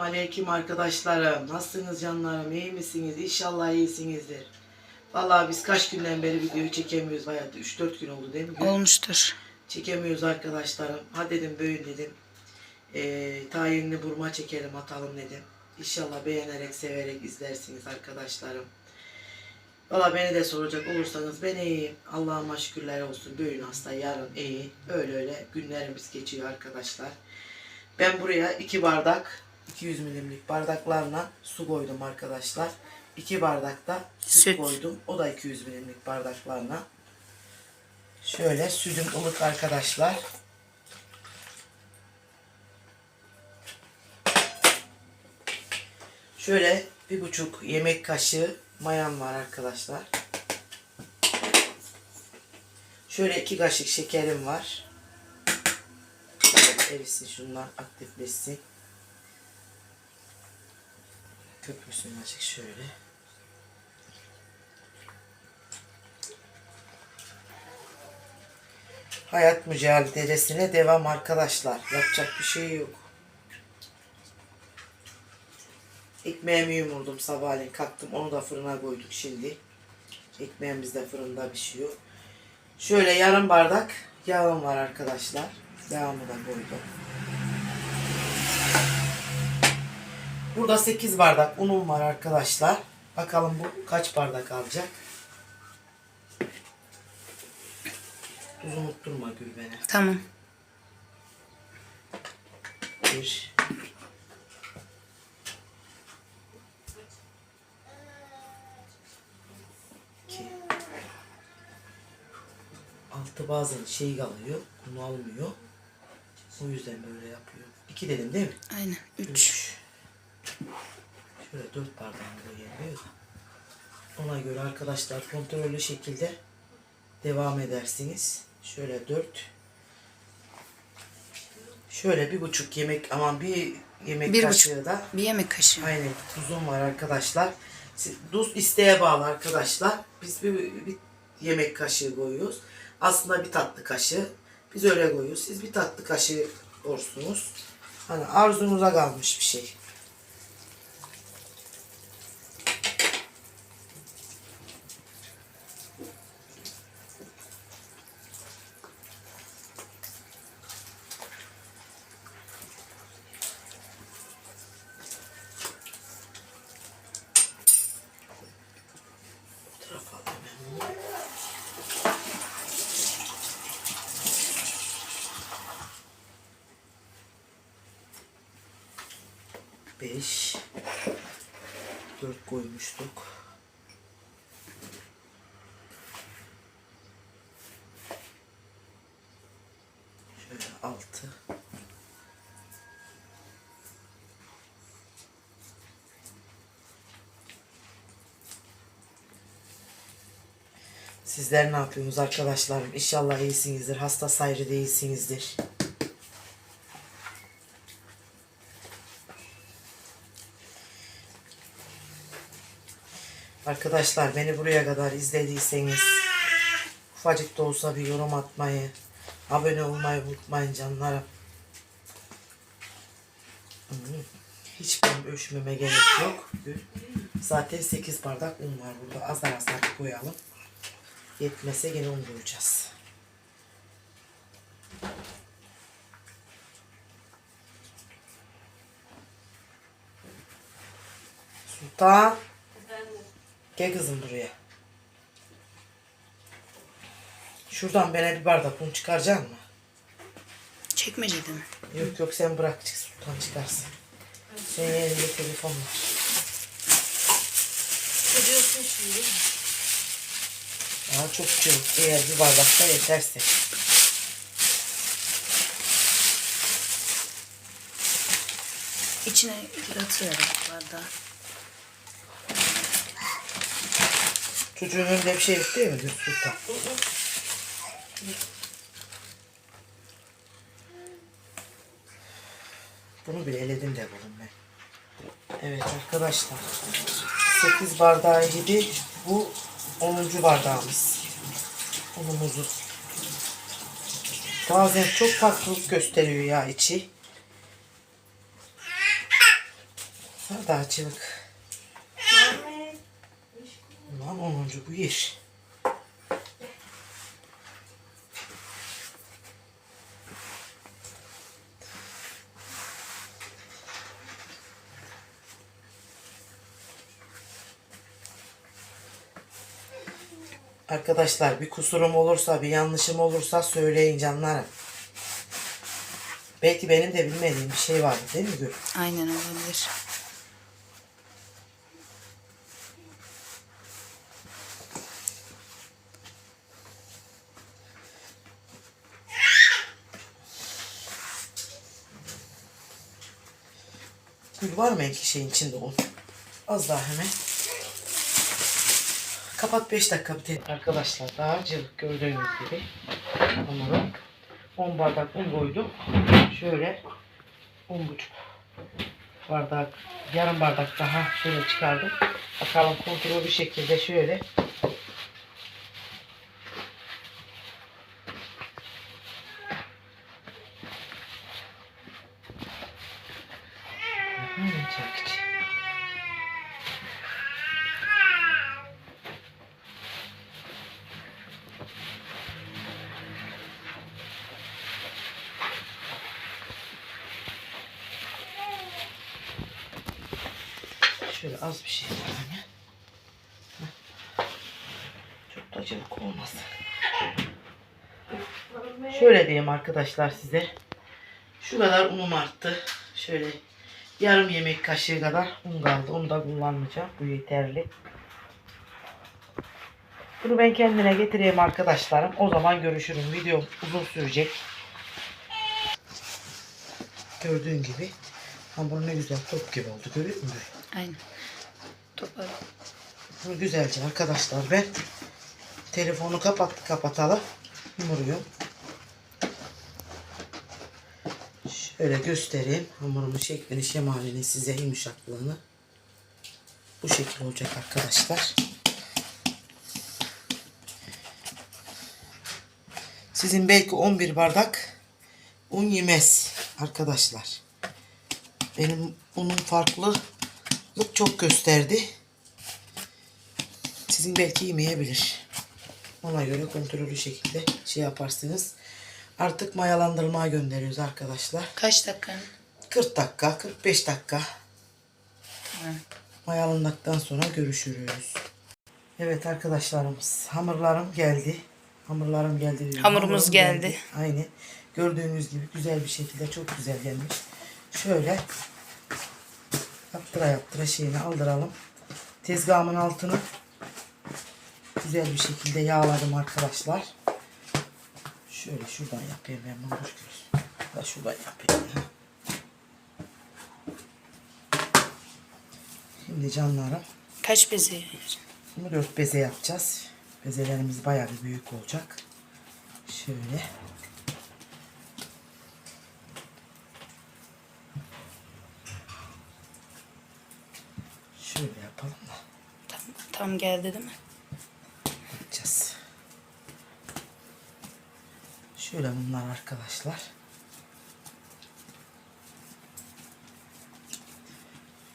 Aleyküm arkadaşlarım. Nasılsınız canlarım? İyi misiniz? İnşallah iyisinizdir. Vallahi biz kaç günden beri video çekemiyoruz. Bayağı 3-4 gün oldu değil mi? Olmuştur. Çekemiyoruz arkadaşlarım. Ha dedim böyle dedim. Ee, tayinli burma çekelim atalım dedim. İnşallah beğenerek severek izlersiniz arkadaşlarım. Valla beni de soracak olursanız ben iyiyim. Allah'ıma şükürler olsun. Bugün hasta yarın iyi. Öyle öyle günlerimiz geçiyor arkadaşlar. Ben buraya iki bardak 200 milimlik bardaklarla su koydum arkadaşlar. İki bardak da süt, Süt. koydum. O da 200 milimlik bardaklarla. Şöyle sütüm ılık arkadaşlar. Şöyle bir buçuk yemek kaşığı mayam var arkadaşlar. Şöyle iki kaşık şekerim var. Erisin şunlar aktifleşsin. Köpürsün azıcık şöyle. Hayat mücadelesine devam arkadaşlar. Yapacak bir şey yok. Ekmeğimi yumurdum sabahleyin kalktım onu da fırına koyduk şimdi. Ekmeğimiz de fırında pişiyor. Şöyle yarım bardak yağım var arkadaşlar. Yağımı da koydum. Burada 8 bardak unum var arkadaşlar. Bakalım bu kaç bardak alacak. Tuz unutturma Gül beni. Tamam. Bir. İki. Altı bazen şey kalıyor, bunu almıyor. O yüzden böyle yapıyor. İki dedim değil mi? Aynen. Üç. Üç. Şöyle dört bardağını da. Ona göre arkadaşlar kontrollü şekilde devam edersiniz. Şöyle dört. Şöyle bir buçuk yemek aman bir yemek Bir kaşığı buçuk. da Bir yemek kaşığı. aynen tuzum var arkadaşlar. Tuz isteğe bağlı arkadaşlar. Biz bir, bir yemek kaşığı koyuyoruz. Aslında bir tatlı kaşığı. Biz öyle koyuyoruz. Siz bir tatlı kaşığı korsunuz. Hani arzunuza kalmış bir şey. Bu tarafa alayım ben bunu. Beş. Dört koymuştuk. Şöyle altı. Sizler ne yapıyorsunuz arkadaşlarım? İnşallah iyisinizdir. Hasta sayrı değilsinizdir. Arkadaşlar beni buraya kadar izlediyseniz ufacık da olsa bir yorum atmayı, abone olmayı unutmayın canlarım. Hı, Hiç ben ölçmeme gerek yok. Zaten 8 bardak un var burada. Azar azar koyalım. Yetmese gene un koyacağız. Sultan. Gel kızım buraya. Şuradan bana bir bardak un çıkaracak mı? Çekmecede mi? Yok yok sen bırak çık Sultan çıkarsın. Senin elinde telefon var. Ediyorsun şimdi. Daha çok çok eğer bir bardakta yeterse. İçine atıyorum bardağı. Çocuğun önünde bir şey yok değil mi Sultan? Bunu bile eledim de buldum ben. Evet arkadaşlar. 8 bardağı gibi bu 10. bardağımız. Unumuzu. Bazen çok farklılık gösteriyor ya içi. Bardakçılık. Ulan 10. bu iş. Arkadaşlar bir kusurum olursa, bir yanlışım olursa söyleyin canlarım. Belki benim de bilmediğim bir şey vardı değil mi Gül? Aynen olabilir. Var mı ki şeyin içinde un? Az daha hemen. Kapat 5 dakika bir tek. Arkadaşlar daha cıvık gördüğünüz gibi hamuru 10 bardak un koydum. Şöyle 10 buçuk bardak yarım bardak daha şöyle çıkardım. Bakalım kontrol bir şekilde şöyle Hmm, çok güzel. Şöyle az bir şey yani. Çok da cıvık olmasın. Şöyle diyeyim arkadaşlar size. Şu kadar unum arttı. Şöyle yarım yemek kaşığı kadar un kaldı. Onu da kullanmayacağım. Bu yeterli. Bunu ben kendine getireyim arkadaşlarım. O zaman görüşürüm. Video uzun sürecek. Gördüğün gibi hamur ne güzel top gibi oldu. Görüyor musun? Aynen. Topar. Bunu güzelce arkadaşlar ben telefonu kapat kapatalım. Yumruyorum. Şöyle göstereyim hamurumun şeklini, şemalini size yumuşaklığını. Bu şekil olacak arkadaşlar. Sizin belki 11 bardak un yemez arkadaşlar. Benim unum farklılık çok gösterdi. Sizin belki yemeyebilir. Ona göre kontrollü şekilde şey yaparsınız. Artık mayalandırmaya gönderiyoruz arkadaşlar. Kaç dakika? 40 dakika, 45 dakika. Tamam. Mayalandıktan sonra görüşürüz. Evet arkadaşlarımız hamurlarım geldi. Hamurlarım geldi. diyorum. Hamurumuz Hamurum geldi. Aynı. Gördüğünüz gibi güzel bir şekilde çok güzel gelmiş. Şöyle yaptıra yaptıra şeyini aldıralım. Tezgahımın altını güzel bir şekilde yağladım arkadaşlar. Şöyle şuradan yapayım ben bunu görsün. Da şuradan yapayım. Şimdi canlarım Kaç bezi? Bunu dört beze yapacağız. Bezelerimiz bayağı bir büyük olacak. Şöyle. Şöyle yapalım da Tam, tam geldi değil mi? yapacağız. Şöyle bunlar arkadaşlar.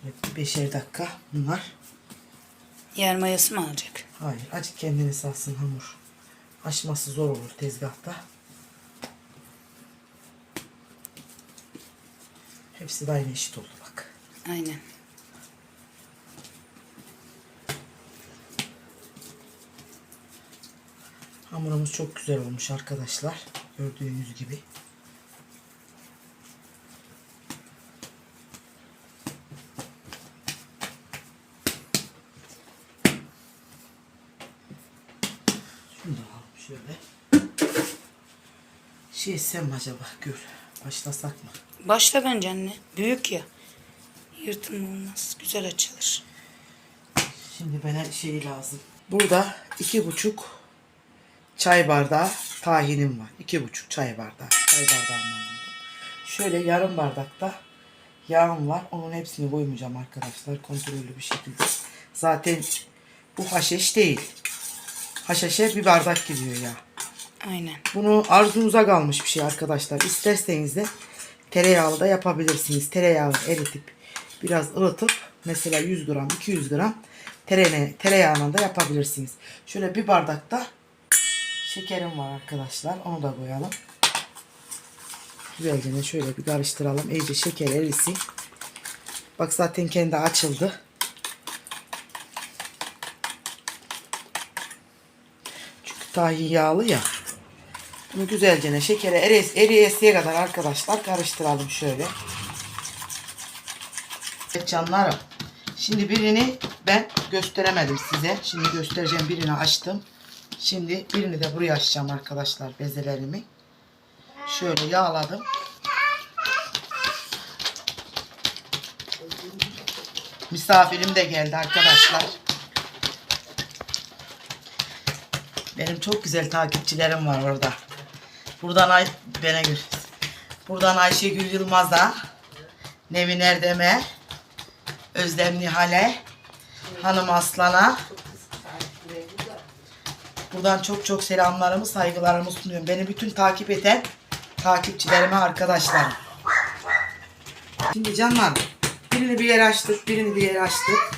Evet, beşer dakika bunlar. Yer mayası mı alacak? Hayır, acık kendini salsın hamur. Açması zor olur tezgahta. Hepsi de aynı eşit oldu bak. Aynen. Hamurumuz çok güzel olmuş arkadaşlar. Gördüğünüz gibi. Şunu da alalım şöyle. Şey etsem acaba? Gör. Başlasak mı? Başla bence anne. Büyük ya. Yırtım olmaz. Güzel açılır. Şimdi bana şey lazım. Burada iki buçuk çay bardağı tahinim var. İki buçuk çay bardağı. Çay aldım. Şöyle yarım bardakta yağım var. Onun hepsini koymayacağım arkadaşlar. Kontrollü bir şekilde. Zaten bu haşeş değil. Haşhaşe bir bardak gidiyor ya. Aynen. Bunu arzunuza kalmış bir şey arkadaşlar. İsterseniz de tereyağlı da yapabilirsiniz. Tereyağı eritip biraz ılıtıp mesela 100 gram 200 gram tereyağı, tereyağına da yapabilirsiniz. Şöyle bir bardakta şekerim var arkadaşlar. Onu da koyalım. Güzelce de şöyle bir karıştıralım. İyice şeker erisin. Bak zaten kendi açıldı. Çünkü tahin yağlı ya. Bunu güzelce ne şekere eris, eriyesiye kadar arkadaşlar karıştıralım şöyle. Evet canlarım. Şimdi birini ben gösteremedim size. Şimdi göstereceğim birini açtım. Şimdi birini de buraya açacağım arkadaşlar bezelerimi. Şöyle yağladım. Misafirim de geldi arkadaşlar. Benim çok güzel takipçilerim var orada. Buradan Ay bana gör. Buradan Ayşegül Yılmaz'a, Nevin Erdem'e, Özlem Nihal'e, Hanım Aslan'a. Buradan çok çok selamlarımı, saygılarımı sunuyorum. Beni bütün takip eden takipçilerime, arkadaşlarım. Şimdi canlar, birini bir yere açtık, birini bir yere açtık.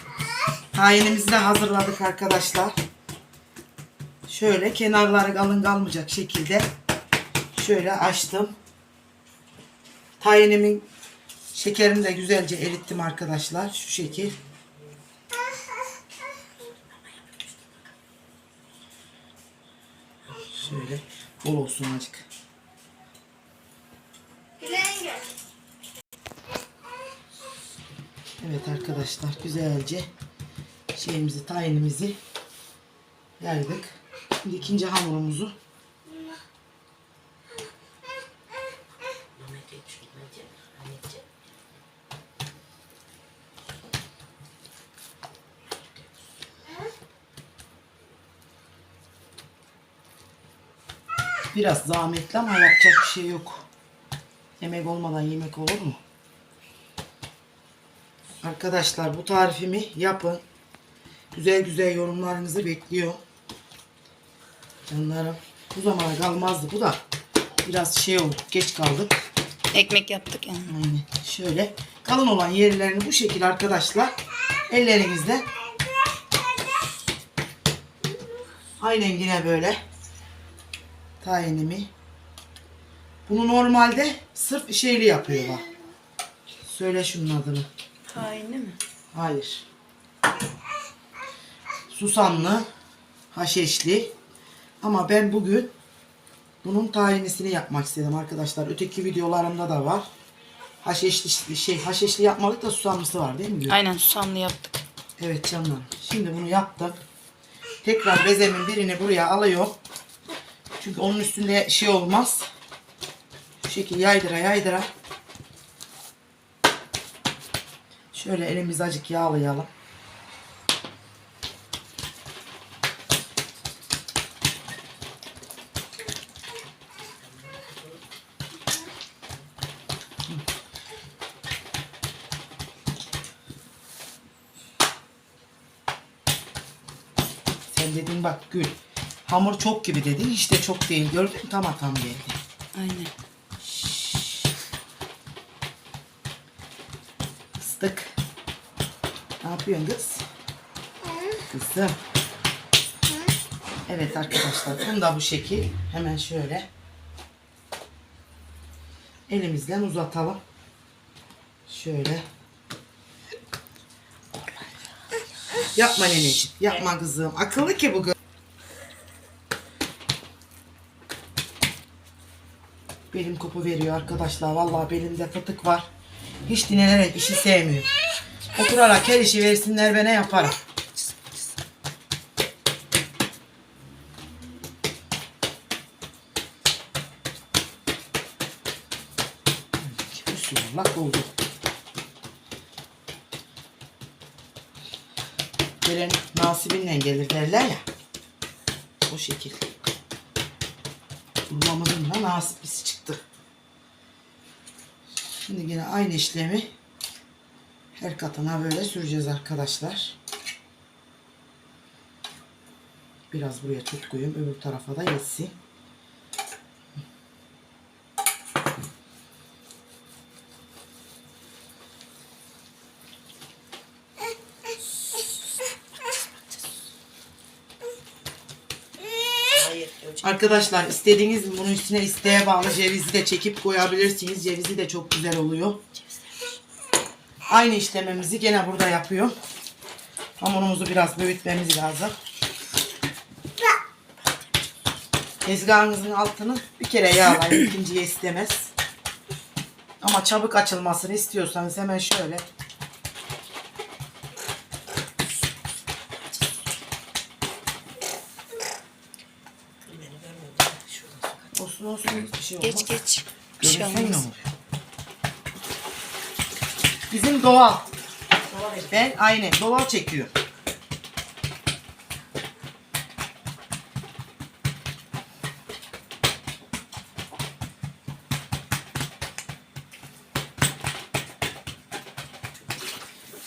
Tayinimizi de hazırladık arkadaşlar. Şöyle kenarları kalın kalmayacak şekilde şöyle açtım. Tayinimin şekerini de güzelce erittim arkadaşlar. Şu şekil. Şöyle bol olsun azıcık. Evet arkadaşlar güzelce şeyimizi tayinimizi yaydık. Şimdi ikinci hamurumuzu biraz zahmetli ama yapacak bir şey yok. Yemek olmadan yemek olur mu? Arkadaşlar bu tarifimi yapın. Güzel güzel yorumlarınızı bekliyor. Canlarım. Bu zamana kalmazdı bu da. Biraz şey oldu. Geç kaldık. Ekmek yaptık yani. Aynen. Şöyle kalın olan yerlerini bu şekilde arkadaşlar ellerinizle aynen yine böyle tayinimi bunu normalde sırf şeyli yapıyorlar. Söyle şunun adını. Tayini mi? Hayır. Susamlı, haşeşli. Ama ben bugün bunun tayinisini yapmak istedim arkadaşlar. Öteki videolarımda da var. Haşeşli şey, haşeşli yapmadık da susamlısı var değil mi? Aynen susamlı yaptık. Evet canlarım. Şimdi bunu yaptım. Tekrar bezemin birini buraya alıyorum. Çünkü onun üstünde şey olmaz. Şu şekilde yaydıra yaydıra. Şöyle elimizi acık yağlayalım. Sen dedin bak Gül. Hamur çok gibi dedin. İşte çok değil. Gördün mü? Tam tam geldi. Aynen. Fıstık. Ne yapıyorsun kız? Kızım. Evet arkadaşlar. Bunu da bu şekil. Hemen şöyle. Elimizle uzatalım. Şöyle. Yapma neneciğim. Yapma kızım. Akıllı ki bu Belim kopu veriyor arkadaşlar. Vallahi belimde fıtık var. Hiç dinlenerek işi sevmiyor. Oturarak her işi versinler ben ne yaparım. Bismillah oldu. Gelen nasibinle gelir derler ya. O şekil. Bulmamızın da nasiplisi çıktı. Şimdi yine aynı işlemi her katına böyle süreceğiz arkadaşlar. Biraz buraya tut koyayım. Öbür tarafa da yetsin. Arkadaşlar istediğiniz bunun üstüne isteğe bağlı cevizi de çekip koyabilirsiniz. Cevizi de çok güzel oluyor. Aynı işlemimizi gene burada yapıyorum. Hamurumuzu biraz büyütmemiz lazım. Tezgahınızın altını bir kere yağlayın. ikinciye istemez. Ama çabuk açılmasını istiyorsanız hemen şöyle olsun şey olmaz. Geç geç. Bir şey olmaz. Bizim doğal. Ben aynen doğal çekiyor.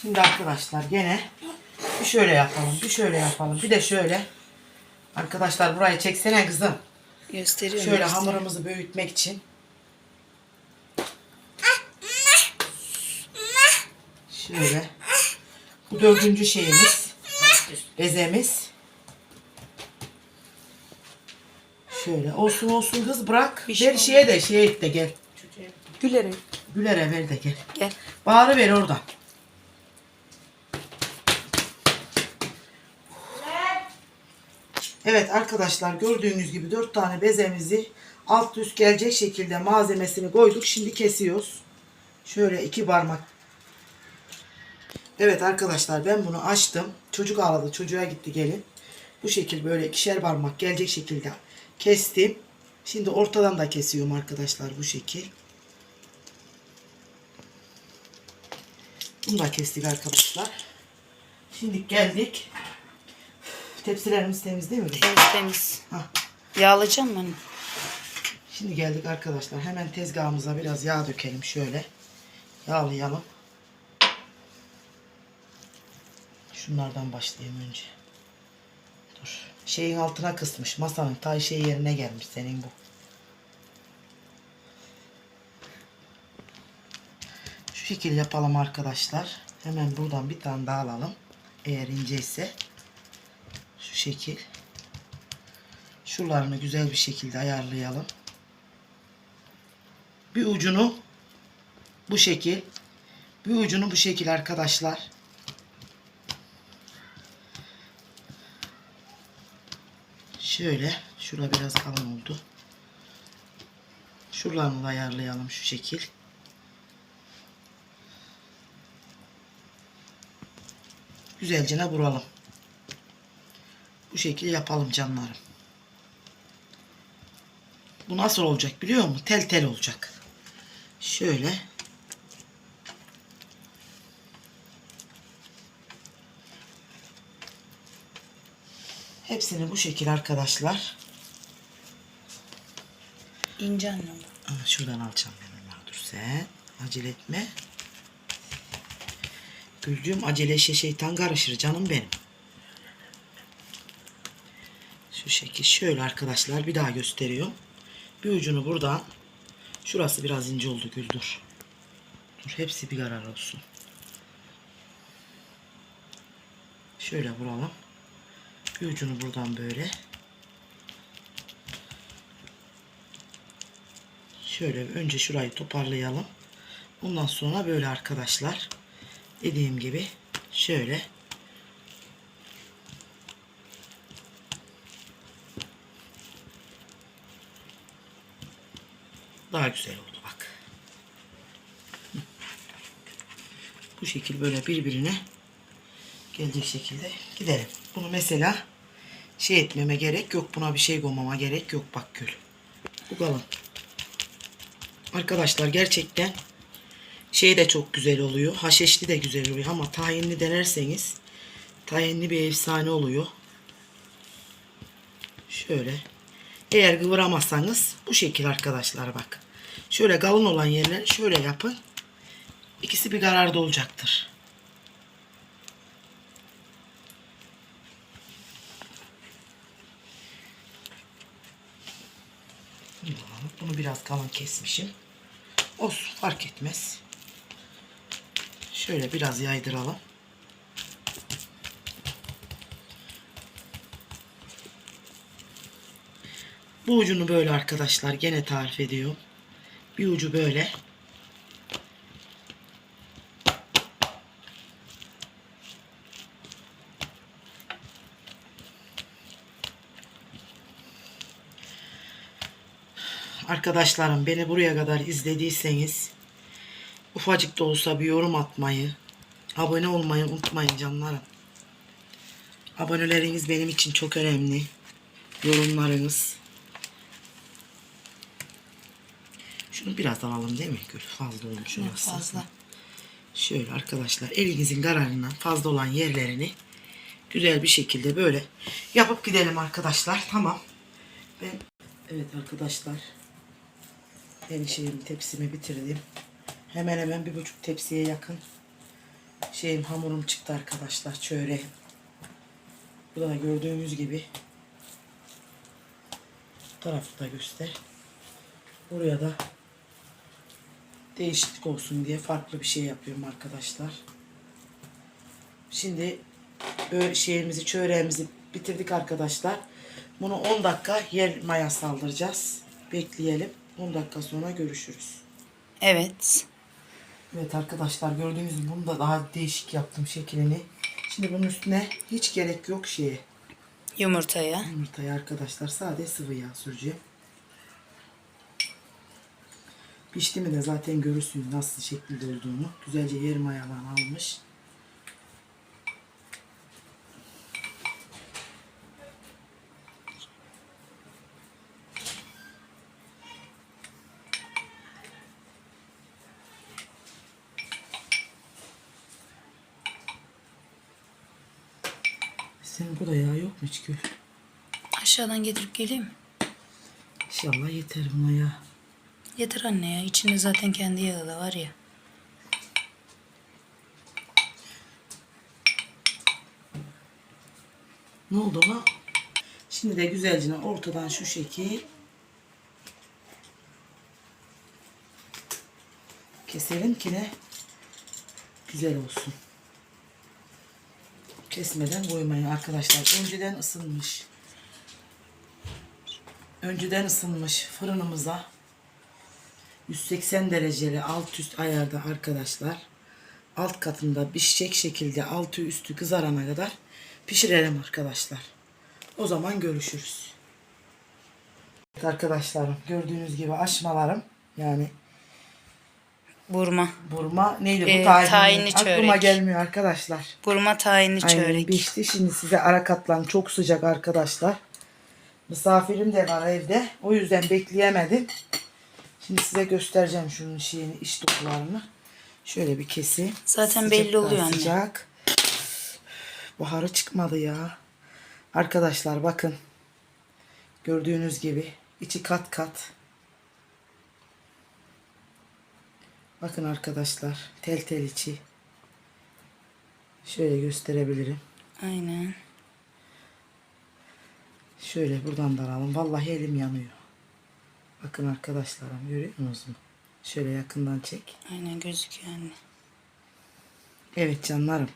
Şimdi arkadaşlar gene bir şöyle yapalım, bir şöyle yapalım, bir de şöyle. Arkadaşlar burayı çeksene kızım. Gösteriyorum. Şöyle gösteriyorum. hamurumuzu büyütmek için. Şöyle. Bu dördüncü şeyimiz. Bezemiz. Şöyle olsun olsun kız bırak. Bir şey ver şeye de şeye et de gel. Gülerim. Güler'e ver de gel. Gel. Bağırı ver oradan. Evet arkadaşlar gördüğünüz gibi dört tane bezemizi alt üst gelecek şekilde malzemesini koyduk. Şimdi kesiyoruz. Şöyle iki parmak. Evet arkadaşlar ben bunu açtım. Çocuk ağladı. Çocuğa gitti gelin. Bu şekil böyle ikişer parmak gelecek şekilde kestim. Şimdi ortadan da kesiyorum arkadaşlar bu şekil. Bunu da kestik arkadaşlar. Şimdi geldik. Tepsilerimiz temiz değil mi? Temiz temiz. Hah. Yağlayacağım ben. Şimdi geldik arkadaşlar. Hemen tezgahımıza biraz yağ dökelim şöyle. Yağlayalım. Şunlardan başlayayım önce. Dur. Şeyin altına kısmış. Masanın tay şey yerine gelmiş senin bu. Şu şekil yapalım arkadaşlar. Hemen buradan bir tane daha alalım. Eğer ince ise. Şekil. Şuralarını güzel bir şekilde ayarlayalım. Bir ucunu bu şekil. Bir ucunu bu şekil arkadaşlar. Şöyle. Şura biraz kalın oldu. Şuralarını da ayarlayalım şu şekil. Güzelce vuralım. Bu şekil yapalım canlarım. Bu nasıl olacak biliyor musun? Tel tel olacak. Şöyle. Hepsini bu şekil arkadaşlar. İnce. Aa, Şuradan alacağım ben. Dur sen. Acele etme. Gülcüm acele işe şeytan karışır canım benim. Şu şekil şöyle arkadaşlar bir daha gösteriyorum. Bir ucunu buradan. Şurası biraz ince oldu Gül dur. Dur hepsi bir karar olsun. Şöyle vuralım. Bir ucunu buradan böyle. Şöyle önce şurayı toparlayalım. Ondan sonra böyle arkadaşlar. Dediğim gibi şöyle. Daha güzel oldu bak. Bu şekil böyle birbirine gelecek şekilde gidelim. Bunu mesela şey etmeme gerek yok. Buna bir şey koymama gerek yok. Bak gül. Bu kalın. Arkadaşlar gerçekten şey de çok güzel oluyor. Haşeşli de güzel oluyor ama tahinli denerseniz tahinli bir efsane oluyor. Şöyle. Eğer kıvıramazsanız bu şekil arkadaşlar bak. Şöyle kalın olan yerler şöyle yapın. İkisi bir kararda olacaktır. Bunu biraz kalın kesmişim. Olsun fark etmez. Şöyle biraz yaydıralım. Bu ucunu böyle arkadaşlar gene tarif ediyorum. Bir ucu böyle. Arkadaşlarım beni buraya kadar izlediyseniz ufacık da olsa bir yorum atmayı, abone olmayı unutmayın canlarım. Aboneleriniz benim için çok önemli. Yorumlarınız. Şunu biraz alalım değil mi? Gül fazla olmuş Yok, orası. fazla. Şöyle arkadaşlar elinizin kararından fazla olan yerlerini güzel bir şekilde böyle yapıp gidelim arkadaşlar. Tamam. Ben evet arkadaşlar ben şeyimi tepsimi bitirdim. Hemen hemen bir buçuk tepsiye yakın şeyim hamurum çıktı arkadaşlar çöreğim. Burada da gördüğünüz gibi bu tarafı da göster. Buraya da değişiklik olsun diye farklı bir şey yapıyorum arkadaşlar. Şimdi böyle şeyimizi, çöreğimizi bitirdik arkadaşlar. Bunu 10 dakika yer maya saldıracağız. Bekleyelim. 10 dakika sonra görüşürüz. Evet. Evet arkadaşlar gördüğünüz gibi bunu da daha değişik yaptım şeklini. Şimdi bunun üstüne hiç gerek yok şeye. Yumurtaya. Yumurtayı arkadaşlar sade sıvı yağ süreceğim. Pişti mi de zaten görürsünüz nasıl şekilde olduğunu. Güzelce yer mayalarını almış. Senin burada yağ yok mu hiç Gül? Aşağıdan getirip geleyim? İnşallah yeter buna ya. Yeter anne ya. İçinde zaten kendi yağı da var ya. Ne oldu ona? Şimdi de güzelce ortadan şu şekil keselim ki ne güzel olsun. Kesmeden koymayın arkadaşlar. Önceden ısınmış. Önceden ısınmış fırınımıza 180 dereceli alt üst ayarda arkadaşlar. Alt katında pişecek şekilde altı üstü kızarana kadar pişirelim arkadaşlar. O zaman görüşürüz. Evet arkadaşlarım gördüğünüz gibi aşmalarım yani Burma. burma neydi Ee, bu tahinli, tahinli aklıma çörek. gelmiyor arkadaşlar. Burma tahinli Aynen çörek. pişti. Şimdi size ara katlan çok sıcak arkadaşlar. Misafirim de var evde. O yüzden bekleyemedim. Şimdi size göstereceğim şunun şeyini, iç dokularını. Şöyle bir keseyim. Zaten belli oluyor anne. Sıcak. Buharı çıkmadı ya. Arkadaşlar bakın. Gördüğünüz gibi içi kat kat. Bakın arkadaşlar tel tel içi. Şöyle gösterebilirim. Aynen. Şöyle buradan da alalım. Vallahi elim yanıyor. Bakın arkadaşlarım görüyor musunuz mu? Şöyle yakından çek. Aynen gözüküyor anne. Evet canlarım.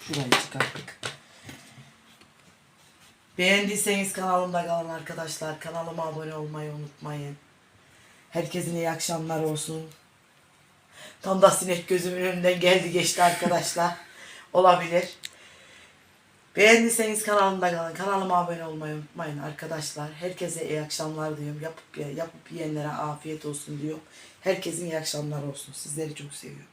Şurayı çıkarttık. Beğendiyseniz kanalımda kalın arkadaşlar. Kanalıma abone olmayı unutmayın. Herkesin iyi akşamlar olsun. Tam da sinek gözümün önünden geldi geçti arkadaşlar. Olabilir. Beğendiyseniz kanalımda kalın. Kanalıma abone olmayı unutmayın arkadaşlar. Herkese iyi akşamlar diyorum. Yapıp yapıp yiyenlere afiyet olsun diyorum. Herkesin iyi akşamlar olsun. Sizleri çok seviyorum.